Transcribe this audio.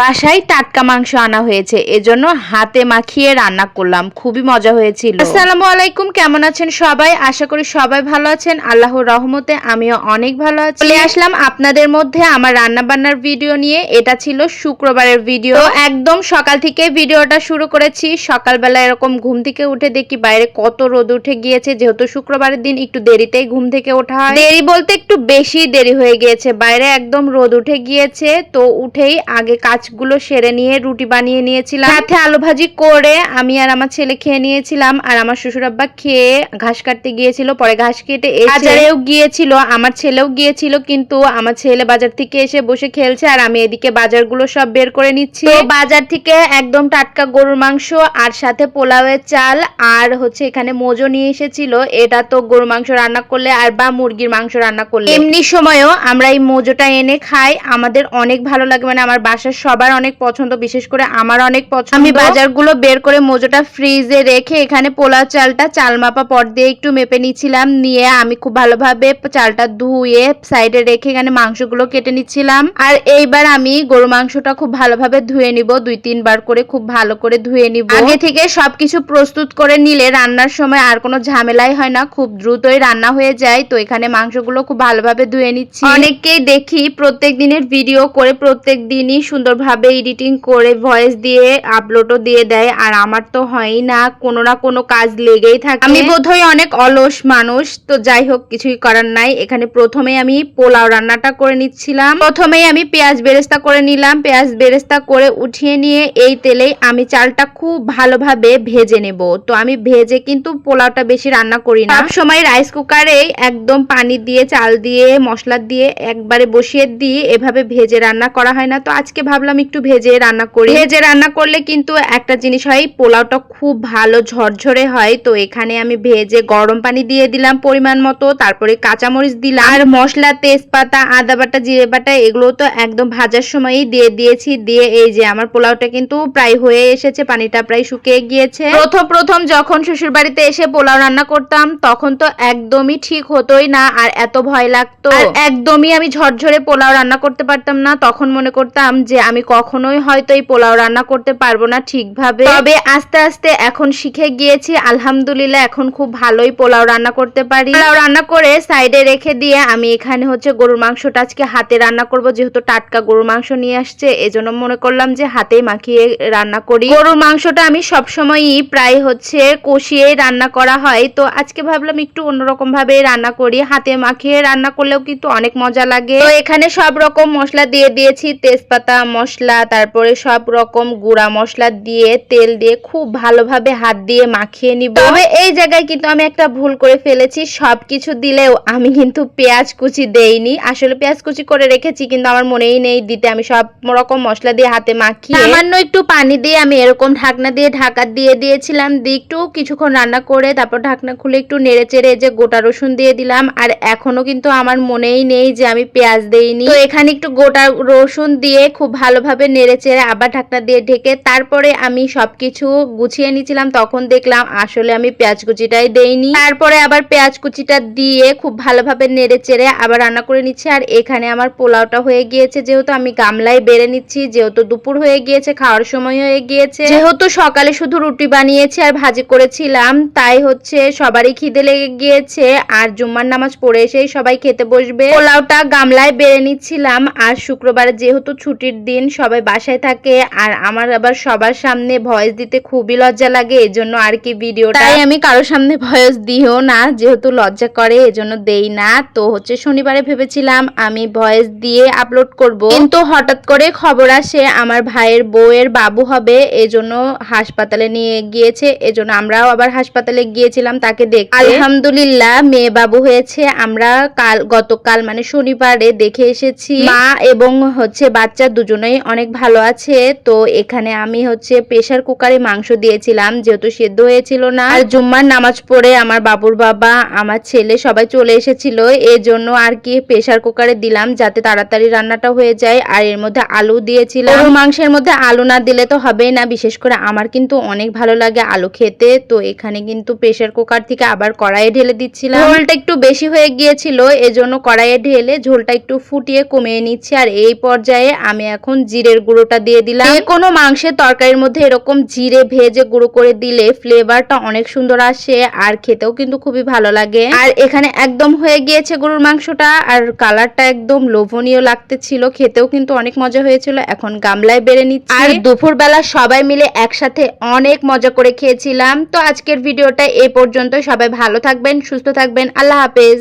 বাসায় টাটকা মাংস আনা হয়েছে এজন্য হাতে মাখিয়ে রান্না করলাম। খুবই মজা হয়েছিল। আসসালামু আলাইকুম কেমন আছেন সবাই? আশা করি সবাই ভালো আছেন। আল্লাহর রহমতে আমিও অনেক ভালো আছি। চলে আসলাম আপনাদের মধ্যে আমার রান্না বান্নার ভিডিও নিয়ে। এটা ছিল শুক্রবারের ভিডিও। একদম সকাল থেকে ভিডিওটা শুরু করেছি। সকালবেলা এরকম ঘুম থেকে উঠে দেখি বাইরে কত রোদ উঠে গিয়েছে। যেহেতু শুক্রবারের দিন একটু দেরিতেই ঘুম থেকে ওঠা হয়। দেরি বলতে একটু বেশি দেরি হয়ে গিয়েছে। বাইরে একদম রোদ উঠে গিয়েছে। তো উঠেই আগে কাজগুলো সেরে নিয়ে রুটি বানিয়ে নিয়েছিলাম। সাথে আলু ভাজি করে আমি আর আমার ছেলে খেয়ে নিয়েছিলাম। আর আমার শ্বশুর আব্বা খেয়ে ঘাস কাটতে গিয়েছিল, পরে ঘাস কেটে বাজারেও গিয়েছিল, আমার ছেলেও গিয়েছিল, কিন্তু আমার ছেলে বাজার থেকে এসে বসে খেলছে আর আমি এদিকে বাজারগুলো সব বের করে নিচ্ছি। বাজার থেকে একদম টাটকা গরুর মাংস আর সাথে পোলাওয়ের চাল আর হচ্ছে এখানে মোজো নিয়ে এসেছিল। এটা তো গরুর মাংস রান্না করলে আর বা মুরগির মাংস রান্না করলে। এমনি সময়ও আমরা এই মোজোটা এনে খাই। আমাদের অনেক ভালো লাগে মানে আমার বাসার সবার অনেক পছন্দ বিশেষ করে আমার অনেক পছন্দ। আমি বাজারগুলো বের করে মোজোটা ফ্রিজে রেখে এখানে পোলাও চালটা চাল মাপা পর দিয়ে একটু মেপে নিচ্ছিলাম নিয়ে আমি খুব ভালোভাবে চালটা ধুয়ে সাইডে রেখে এখানে মাংসগুলো কেটে নিচ্ছিলাম। আর এইবার আমি গরু মাংসটা খুব ভালোভাবে ধুয়ে নিব দুই তিনবার করে খুব ভালো করে ধুয়ে নিব। আগে থেকে সবকিছু প্রস্তুত করে নিলে রান্নার সময় আর কোনো ঝামেলাই হয় না খুব দ্রুতই রান্না হয়ে যায়। তো এখানে মাংসগুলো খুব ভালোভাবে ধুয়ে নিচ্ছি। অনেককেই দেখি প্রত্যেক দিনের ভিডিও করে প্রত্যেক দিনই সুন্দরভাবে এডিটিং করে ভয়েস দিয়ে আপলোডও দিয়ে দেয়, আর আমার তো হয়ই না, কোনো না কোনো কাজ লেগেই থাকে। আমি বোধহয় অনেক অলস মানুষ, তো যাই হোক, কিছুই করার নাই। এখানে প্রথমে আমি পোলাও রান্নাটা করে নিচ্ছিলাম। প্রথমেই আমি পেঁয়াজ বেরেস্তা করে নিলাম। পেঁয়াজ বেরেস্তা করে উঠিয়ে নিয়ে এই তেলেই আমি চালটা খুব ভালোভাবে ভেজে নেব। তো আমি ভেজে কিন্তু পোলাওটা বেশি রান্না করি না। সব সময় রাইস কুকারে একদম পানি দিয়ে, চাল দিয়ে, মশলা দিয়ে একবারে বসিয়ে দিয়ে এভাবে ভেজে রান্না করা হয় না। তো আজকে ভাবলাম একটু ভেজে রান্না করি। ভেজে রান্না করলে কিন্তু একটা জিনিস হয় পোলাওটা খুব ভালো ঝরঝরে হয়। তো এখানে আমি ভেজে গরম পানি দিয়ে দিলাম পরিমাণ মতো তারপরে কাঁচামরিচ দিলাম আর মশলা তেজপাতা আদা বাটা জিরে বাটা এগুলো তো একদম ভাজার সময়ই দিয়ে দিয়েছি। দিয়ে এই যে আমার পোলাওটা কিন্তু প্রায় হয়ে এসেছে পানিটা প্রায় শুকিয়ে গিয়েছে। প্রথম প্রথম যখন শ্বশুর বাড়িতে এসে পোলাও রান্না করতাম তখন তো একদমই ঠিক হতোই না আর এত ভয় লাগতো। একদমই আমি ঝরঝরে পোলাও রান্না করতে পারতাম না তখন মনে করতাম যে আমি কখনোই হয়তো এই পোলাও রান্না করতে পারব না ঠিকভাবে। তবে আস্তে আস্তে এখন শিখে গিয়েছি, আলহামদুলিল্লাহ এখন খুব ভালোই পোলাও রান্না করতে পারি। পোলাও রান্না করে সাইডে রেখে দিয়ে আমি এখানে হচ্ছে গরুর মাংসটা আজকে হাতে রান্না করব, যেহেতু টাটকা গরুর মাংস নিয়ে আসছে, এজন্য মনে করলাম যে হাতেই মাখিয়ে রান্না করি। গরুর মাংসটা আমি সবসময়ই প্রায় হচ্ছে কষিয়ে রান্না করা হয়, তো আজকে ভাবলাম একটু অন্যরকম ভাবে রান্না করি। হাতে মাখিয়ে রান্না করলেও কিন্তু অনেক মজা লাগে। তো এখানে সব রকম মশলা দিয়ে দিয়েছি, তেজপাতা মশলা তারপরে সব রকম গুঁড়া মশলা দিয়ে, তেল দিয়ে খুব ভালোভাবে হাত দিয়ে মাখিয়ে নিব। তবে এই জায়গায় কিন্তু আমি একটা ভুল করে ফেলেছি। সবকিছু দিলেও আমি কিন্তু পেঁয়াজ কুচি দেইনি। আসলে পেঁয়াজ কুচি করে রেখেছি, কিন্তু আমার মনেই নেই দিতে। আমি সব রকম মশলা দিয়ে হাতে মাখিয়ে সামান্য একটু পানি দিয়ে আমি এরকম ঢাকনা দিয়ে ঢাকা দিয়ে দিয়েছিলাম। দিয়ে একটু কিছুক্ষণ রান্না করে তারপর ঢাকনা খুলে একটু নেড়ে চেড়ে যে গোটা রসুন দিয়ে দিলাম। আর এখনও কিন্তু আমার মনেই নেই যে আমি পেঁয়াজ দেইনি। তো এখানে একটু গোটা রসুন দিয়ে খুব ভালোভাবে নেড়েচেড়ে আবার ঢাকনা দিয়ে ঢেকে তারপরে আমি সবকিছু গুছিয়ে নিয়েছিলাম, তখন দেখলাম আসলে আমি পেঁয়াজ কুচিটাই দেইনি। তারপরে আবার পেঁয়াজ কুচিটা দিয়ে খুব ভালোভাবে নেড়ে চেড়ে আবার রান্না করে নিচ্ছি। আর এখানে আমার পোলাওটা হয়ে গিয়েছে, যেহেতু আমি গামলায় বেড়ে নিচ্ছি, যেহেতু দুপুর হয়ে গিয়েছে, খাওয়ার সময় হয়ে গিয়েছে। যেহেতু সকালে শুধু রুটি বানিয়েছি আর ভাজি করেছিলাম, তাই হচ্ছে সবারই খিদে লেগে গিয়েছে। আর জুম্মার নামাজ পড়ে এসেই সবাই খেতে বসবে। পোলাওটা গামলায় বেড়ে নিচ্ছিলাম। আর শুক্রবার যেহেতু ছুটির দিন সবাই বাসায় থাকে আর আমার আবার সবার সামনে ভয়েস দিতে খুবই লজ্জা লাগে এজন্য আর কি ভিডিও তাই আমি কারোর সামনে ভয়েস দিও না যেহেতু লজ্জা করে এজন্য দেই না। তো হচ্ছে শনিবারে ভেবেছিলাম আমি ভয়েস দিয়ে আপলোড করব। কিন্তু হঠাৎ করে খবর আসে আমার ভাইয়ের বউয়ের বাবু হবে এজন্য হাসপাতালে নিয়ে গিয়েছে এজন্য আমরাও আবার হাসপাতালে গিয়েছিলাম তাকে দেখতে। আলহামদুলিল্লাহ মেয়ে বাবু হয়েছে। আমরা কাল গতকাল মানে শনিবারে দেখে এসেছি। মা এবং হচ্ছে বাচ্চা দুজনেই অনেক ভালো আছে। তো এখানে আমি হচ্ছে প্রেসার কুকারে মাংস দিয়েছিলাম যেহেতু সেদ্ধ হয়েছিল না। আর জুম্মার নামাজ পড়ে আমার বাবুর বাবা আমার ছেলে সবাই চলে এসেছিল। এই জন্য আর কি প্রেসার কুকারে দিলাম যাতে তাড়াতাড়ি রান্নাটা হয়ে যায়। আর এর মধ্যে আলু দিয়েছিলাম। মাংসের মধ্যে আলু না দিলে তো হবেই না বিশেষ করে আমার কিন্তু অনেক ভালো লাগে আলু খেতে। তো এখানে কিন্তু প্রেসার কুকার থেকে আবার কড়াইয়ে ঢেলে দিচ্ছিলাম। ঝোলটা একটু বেশি হয়ে গিয়েছিল এজন্য কড়াইয়ে ঢেলে ঝোলটা একটু ফুটিয়ে কমিয়ে নিচ্ছি। আর এই পর্যায়ে আমি এখন জিরের গুঁড়োটা দিয়ে দিলাম। যে কোনো মাংসের তরকারির মধ্যে এরকম জিরে ভেজে গুঁড়ো করে দিলে ফ্লেভারটা অনেক সুন্দর আসে আর খেতেও কিন্তু খুবই ভালো লাগে। আর এখানে একদম হয়ে গিয়েছে গরুর মাংসটা আর কালারটা একদম লোভনীয় লাগতেছিল খেতেও কিন্তু অনেক মজা হয়েছিল এখন গামলায় বেড়ে নিচ্ছি। আর দুপুরবেলা সবাই মিলে একসাথে অনেক মজা করে খেয়েছিলাম। তো আজকের ভিডিওটা এ পর্যন্ত সবাই ভালো থাকবেন সুস্থ থাকবেন আল্লাহ হাফেজ।